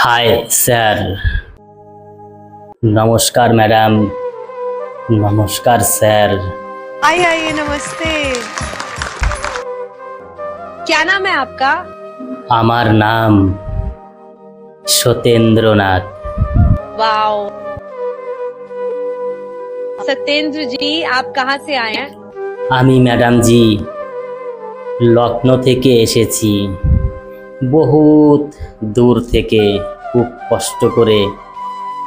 High sir নমস্কার madam নমস্কার sir आइए आइए नमस्ते क्या नाम है आपका আমার নাম সত্যেন্দ্রনাথ वाओ सत्येंद्र जी आप कहाँ से आए हैं আমি ম্যাডামজি লখনৌ থেকে এসেছি বহুত দূর থেকে খুব কষ্ট করে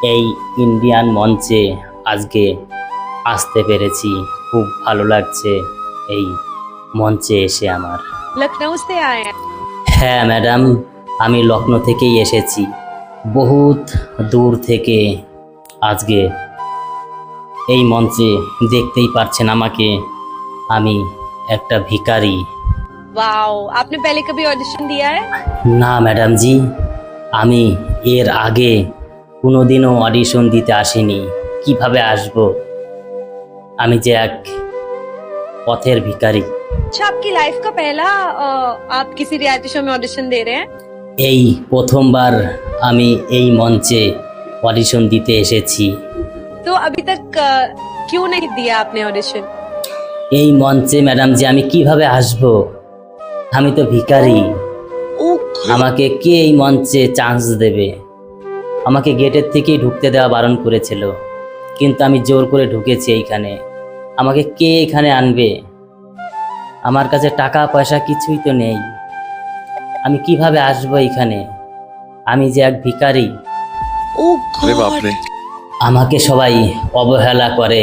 এই ইন্ডিয়ান মঞ্চে আজকে আসতে পেরেছি। খুব ভালো লাগছে এই মঞ্চে এসে আমার। লখনৌতে হ্যাঁ ম্যাডাম আমি লখনৌ থেকেই এসেছি। বহুত দূর থেকে আজকে এই মঞ্চে দেখতেই পারছেন আমাকে। আমি একটা ভিকারি वाओ आपने पहले कभी ऑडिशन दिया है না ম্যাডামজি আমি এর আগে কোনোদিনও অডিশন দিতে আসিনি কিভাবে আসব আমি যে এক পথের ভিখারি अच्छा आपकी लाइफ का पहला अ, आप किसी रियलिटी शो में ऑडिशन दे रहे हैं এই প্রথমবার আমি এই মঞ্চে অডিশন দিতে এসেছি तो अभी तक अ, क्यों नहीं दिया आपने ऑडिशन এই মঞ্চে ম্যাডাম যে আমি কিভাবে আসব আমি তো ভিকারি আমাকে কে এই মঞ্চে চান্স দেবে? আমাকে গেটের থেকেই ঢুকতে দেওয়া বারণ করেছিল। কিন্তু আমি জোর করে ঢুকেছি এইখানে। আমাকে কে এখানে আনবে? আমার কাছে টাকা পয়সা কিছুই তো নেই। আমি কীভাবে আসব এখানে আমি যে এক ভিকারি আমাকে সবাই অবহেলা করে।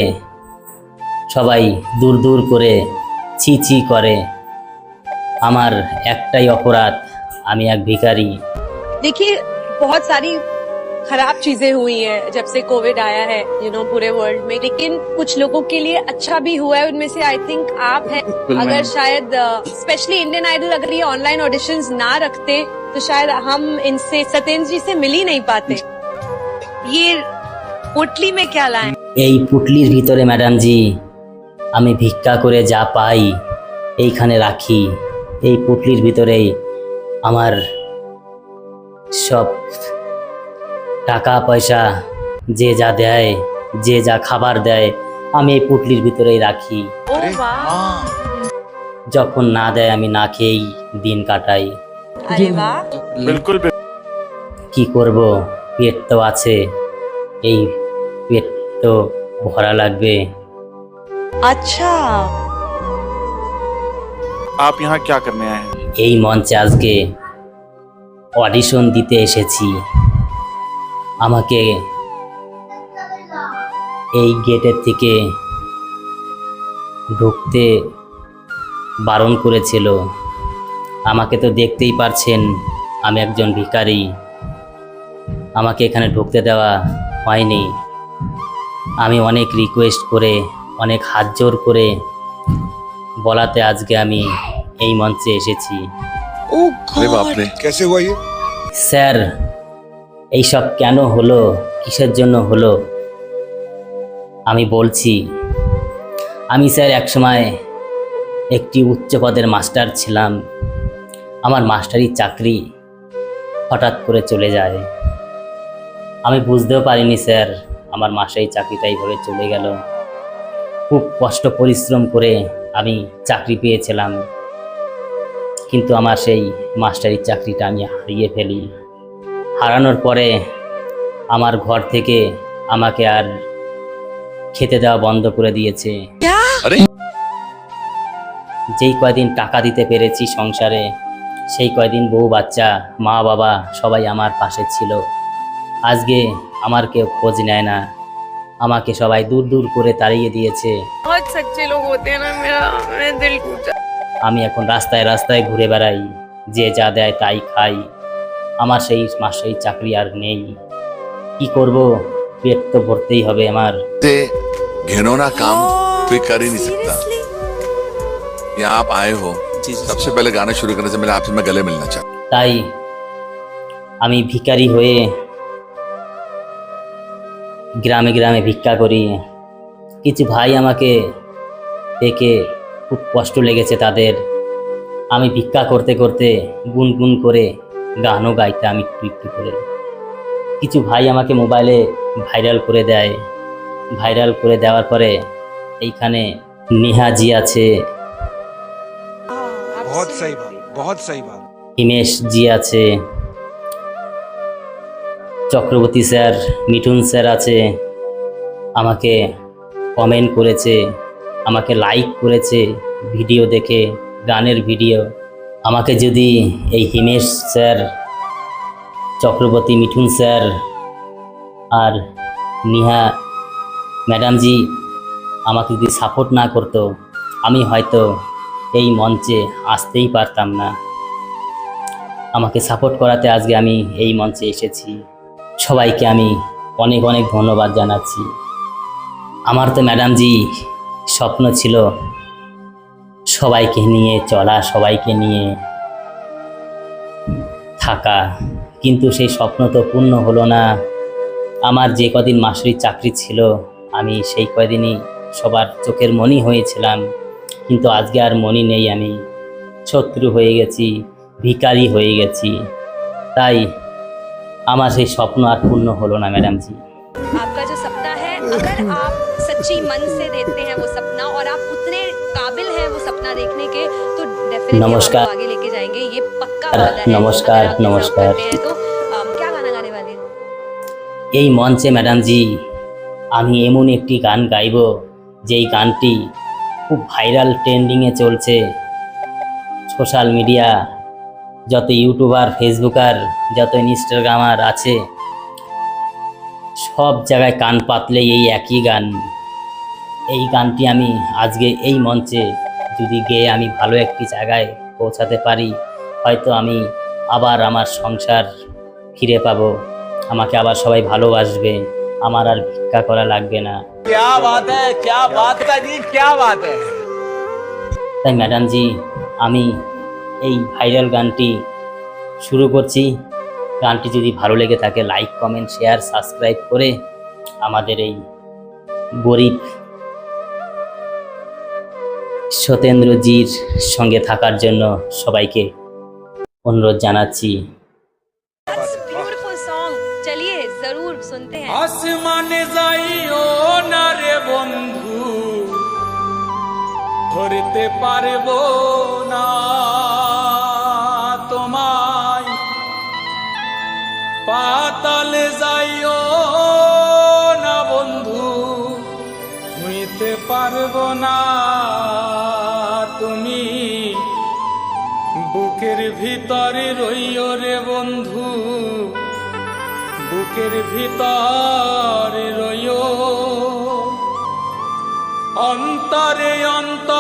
সবাই দূর দূর করে ছি ছি করে। আমার একটাই অপরাধ আমি এক ভিখারি देखिए बहुत सारी खराब चीजें हुई हैं जब से कोविड आया है यू नो पूरे वर्ल्ड में लेकिन कुछ लोगों के लिए अच्छा भी हुआ है उनमें से आई थिंक आप हैं अगर शायद स्पेशली इंडियन आइडल अगर ये ऑनलाइन ऑडिशंस ना रखते तो शायद हम इनसे सत्येंद्र जी से मिल ही नहीं पाते ये पोटली में क्या लाए এই পুটলির ভিতরে ম্যাডামজি আমি ভিক্ষা করে যা পাই এইখানে রাখি এই পুটলির ভিতরেই আমার সব টাকা পয়সা যে যা দেয় যে যা খাবার দেয় আমি এই পুটলির ভিতরেই রাখি। যখন না দেয় আমি না খেয়েই দিন কাটাই। কি করব? পেট তো আছে। এই পেট তো ভরা লাগবে। আচ্ছা। आप यहाँ क्या करने आए हैं এই মঞ্চে আজকে অডিশন দিতে এসেছি আমাকে এই গেটের থেকে ঢুকতে বারণ করেছিল আমাকে তো দেখতেই পারছেন আমি একজন ভিখারি আমাকে এখানে ঢুকতে দেওয়া হয়নি আমি অনেক রিকোয়েস্ট করে অনেক হাত জোর করে বলাতে আজকে আমি এই মঞ্চে এসেছি। স্যার এইসব কেন হলো? কিসের জন্য হলো? আমি বলছি আমি স্যার একসময় একটি উচ্চ পদের মাস্টার ছিলাম। আমার মাস্টারি চাকরি হঠাৎ করে চলে যায়। আমি বুঝতেও পারিনি স্যার আমার মাস্টারি চাকরিটা এইভাবে চলে গেল। খুব কষ্ট পরিশ্রম করে আমি চাকরি পেয়েছিলাম। কিন্তু আমার সেই মাস্টারির চাকরিটা আমি হারিয়ে ফেলি। হারানোর পরে আমার ঘর থেকে আমাকে আর খেতে দেওয়া বন্ধ করে দিয়েছে। अरे যেই কয়দিন টাকা দিতে পেরেছি সংসারে সেই কয়দিন বউ বাচ্চা মা বাবা সবাই আমার পাশে ছিল। আজকে আমার কেউ খোঁজ নেয় না। আমাকে সবাই দূর দূর করে তাড়িয়ে দিয়েছে। बहुत सच्चे लोग होते हैं ना मेरा मैं दिल टूटा আমি এখন রাস্তায় রাস্তায় ঘুরে বেড়াই যে যা দেয় তাই খাই আমার সেই মাসেই চাকরি আর নেই কি করব পেট তো ভরতেই হবে আমার से घिनौना काम कोई कर ही नहीं सकता यहाँ आप आए हो सबसे पहले गाना शुरू करने से पहले आपसे मैं गले मिलना चाहता তাই আমি ভিখারি হয়ে গ্রামে গ্রামে ভিক্ষা করি কিছু ভাই আমাকে দেখে খুব কষ্ট লেগেছে তাদের। আমি ভিক্ষা করতে করতে গুনগুন করে গানও গাইতাম একটু একটু করে। কিছু ভাই আমাকে মোবাইলে ভাইরাল করে দেয়। ভাইরাল করে দেওয়ার পরে এইখানে নেহাজি আছে। হিমেশ জি আছে। চক্রবর্তী স্যার মিঠুন স্যার আছে। আমাকে কমেন্ট করেছে। আমাকে লাইক করেছে ভিডিও দেখে, গানের ভিডিও আমাকে যদি এই হিমেশ স্যার, চক্রবর্তী মিঠুন স্যার আর নিহা ম্যাডামজি আমাকে যদি সাপোর্ট না করতো, আমি হয়তো এই মঞ্চে আসতেই পারতাম না। আমাকে সাপোর্ট করাতে আজকে আমি এই মঞ্চে এসেছি। সবাইকে আমি অনেক অনেক ধন্যবাদ জানাচ্ছি। আমার তো ম্যাডামজি স্বপ্ন ছিল সবাইকে নিয়ে চলা, সবাইকে নিয়ে থাকা। কিন্তু সেই স্বপ্ন তো পূর্ণ হলো না। আমার যে কদিন মাসুরির চাকরি ছিল, আমি সেই কদিনই সবার চোখের মনি হয়েছিলাম। কিন্তু আজকে আর মনি নেই আমি। শত্রু হয়ে গেছি ভিকারি হয়ে গেছি। তাই আমার সেই স্বপ্ন আর পূর্ণ হলো না, ম্যাডামজি। আপনার सच्ची मन से देते हैं वो सपना और आप उतने काबिल हैं वो सपना देखने के तो डेफिनेटली नमस्कार। आगे लेके जाएंगे ये पक्का वादा है नमस्कार, अगर आप deserve नमस्कार। करते हैं तो अम, क्या गाना गाने वाले हैं এই মঞ্চে ম্যাডামজি আমি এমন একটি গান গাইব যেই গানটি খুব ভাইরাল ট্রেন্ডিংয়ে চলছে সোশ্যাল মিডিয়া যত ইউটিউবার ফেসবুকার যত ইনস্টাগ্রামার আছে সব জায়গায় কান পাতলে এই একই গান এই গানটি আমি আজকে এই মঞ্চে যদি গেয়ে আমি ভালো একটি জায়গায় পৌঁছাতে পারি হয়তো আমি আবার আমার সংসার ফিরে পাবো। আমাকে আবার সবাই ভালোবাসবে আমার আর ভিক্ষা করা লাগবে না। তাই ম্যাডামজি আমি এই ভাইরাল গানটি শুরু করছি। গানটি যদি ভালো লেগে থাকে লাইক কমেন্ট শেয়ার সাবস্ক্রাইব করে আমাদের এই গরিব সতেন্দ্রজির সঙ্গে থাকার জন্য সবাইকে অনুরোধ জানাচ্ছি। আসমানে যাইও না রে বন্ধু ধরতে পারব না তোমায় পাতালে যাইও না বন্ধু হইতে পারব না ভিতরে রইও রে বন্ধু বুকের ভিতরে রইও। অন্তরে অন্তরে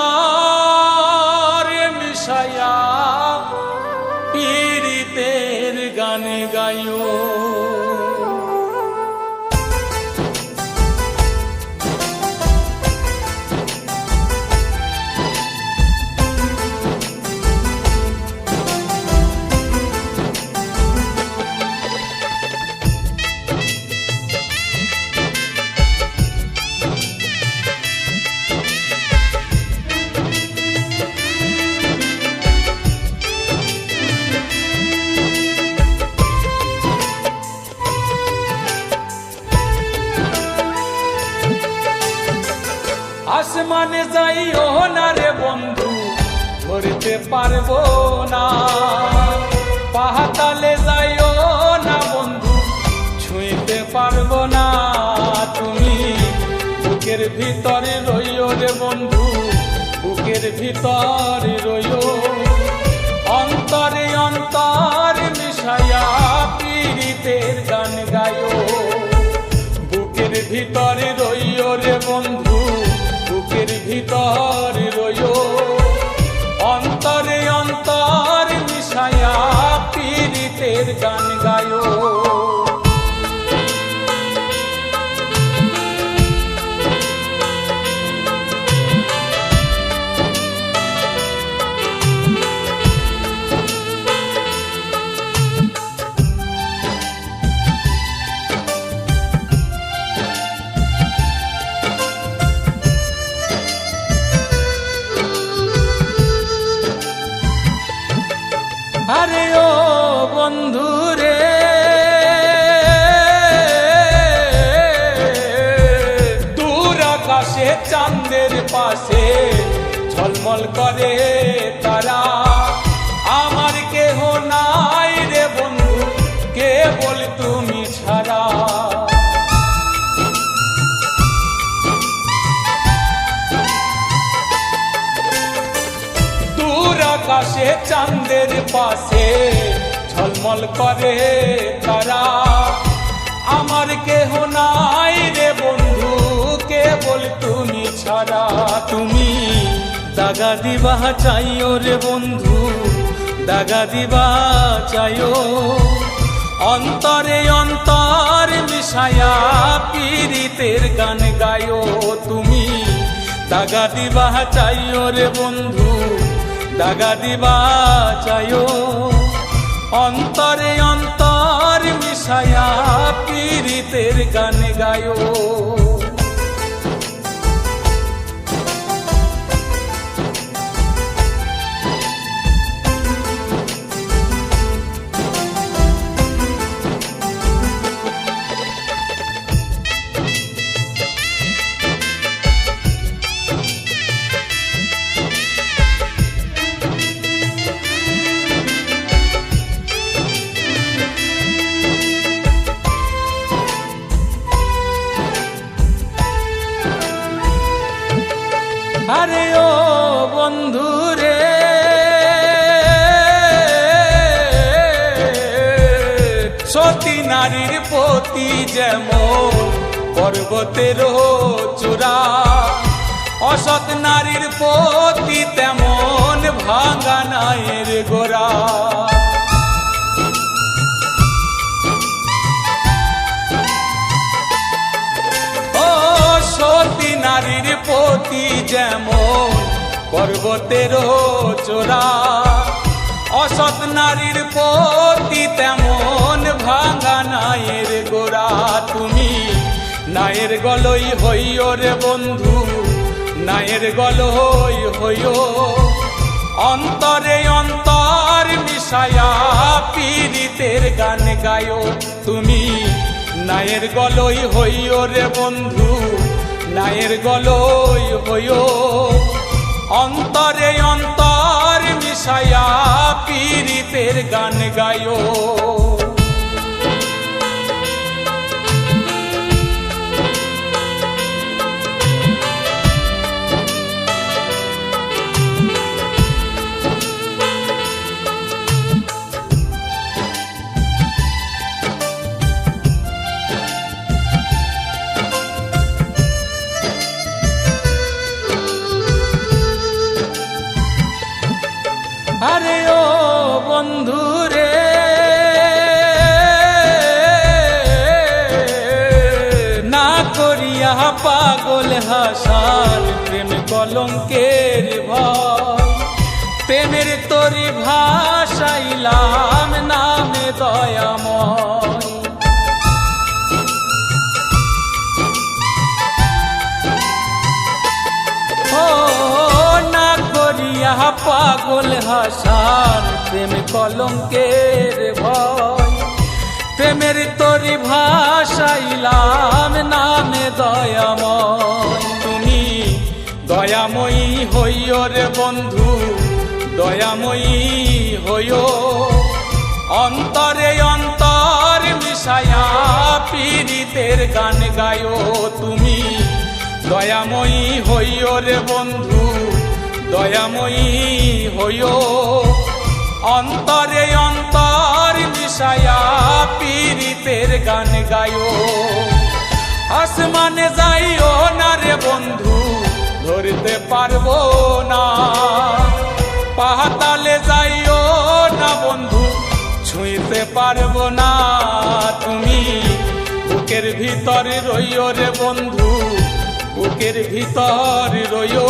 ধরতে পারব না। পাহাতালে যাইও না বন্ধু, ছুঁইতে পারব না। তুমি বুকের ভিতরে রইও রে বন্ধু, বুকের ভিতরে রইও। অন্তরে অন্তর মিশায়া পীড়িতের গান গায়ো বুকের ভিতরে রইও রে বন্ধু, বুকের ভিতরে রইও। অন্তরে অন্তর মিশায়া পীড়িতের গান গায়ো। আকাশে চাঁদের পাশে ঝলমল করে তারা। আমার কেহ নাই রে বন্ধু কে বল তুমি ছাড়া। দূর আকাশে, চাঁদের পাশে ঝলমল করে তারা। আমার কেহ নাই ছাড়া তুমি দাগা দিবা চাইও রে বন্ধু, দাগা দিবা চাইও। অন্তরে অন্তর মিশায়া পীড়িতের গান গায়ো তুমি, দাগা দিবা চাইও রে বন্ধু, দাগা দিবা চাইও। অন্তরে অন্তর মিশায়া পীড়িতের গান গায়ো যেমন পর্বতের চূড়া। অসৎ নারীর পতি তেমন ভাঙা নায়ের গোড়া। সতী নারীর পতি যেমন পর্বতের চোরা অসৎ নারীর পতি তেমন ভাঙা নায়ের গোড়া তুমি। নায়ের গলই হইও রে বন্ধু, নায়ের গলই হইও। অন্তরে অন্তর মিশায়া পীড়িতের গান গায়ো তুমি। নায়ের গলই হইও রে বন্ধু, নায়ের গলই হইও। অন্তরে অন্তর মিশায়া পীরিতের গান গায়ো। কলঙ্কের ভয়। প্রেমের তরি ভাসাইলাম নামে দয়াময়। পাগল হাসান, প্রেম কলঙ্কের ভয়। প্রেমের তরি ভাসাইলাম নামে দয়াময়। দয়াময়ী হইও রে বন্ধু, দয়াময়ী হইও। অন্তরে অন্তর মিশায়া পীড়িতের গান গায়ো তুমি। দয়াময়ী হইও রে বন্ধু, দয়াময়ী হইও। অন্তরে অন্তর মিশায়া পীড়িতের গান গায়ো। আসমানে যাইও না রে বন্ধু ধরতে পারব না। পাহাতালে যাইও না বন্ধু, ছুঁইতে পারব না তুমি। বুকের ভিতর রইও রে বন্ধু, বুকের ভিতর রইও।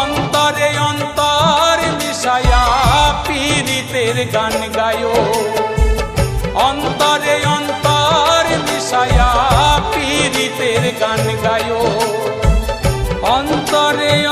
অন্তরে অন্তর মিশায়া পীড়িতের গান গায়ো অন্তরে অন্তর মিশায়া পীড়িতের গান গায়ো অন্তরে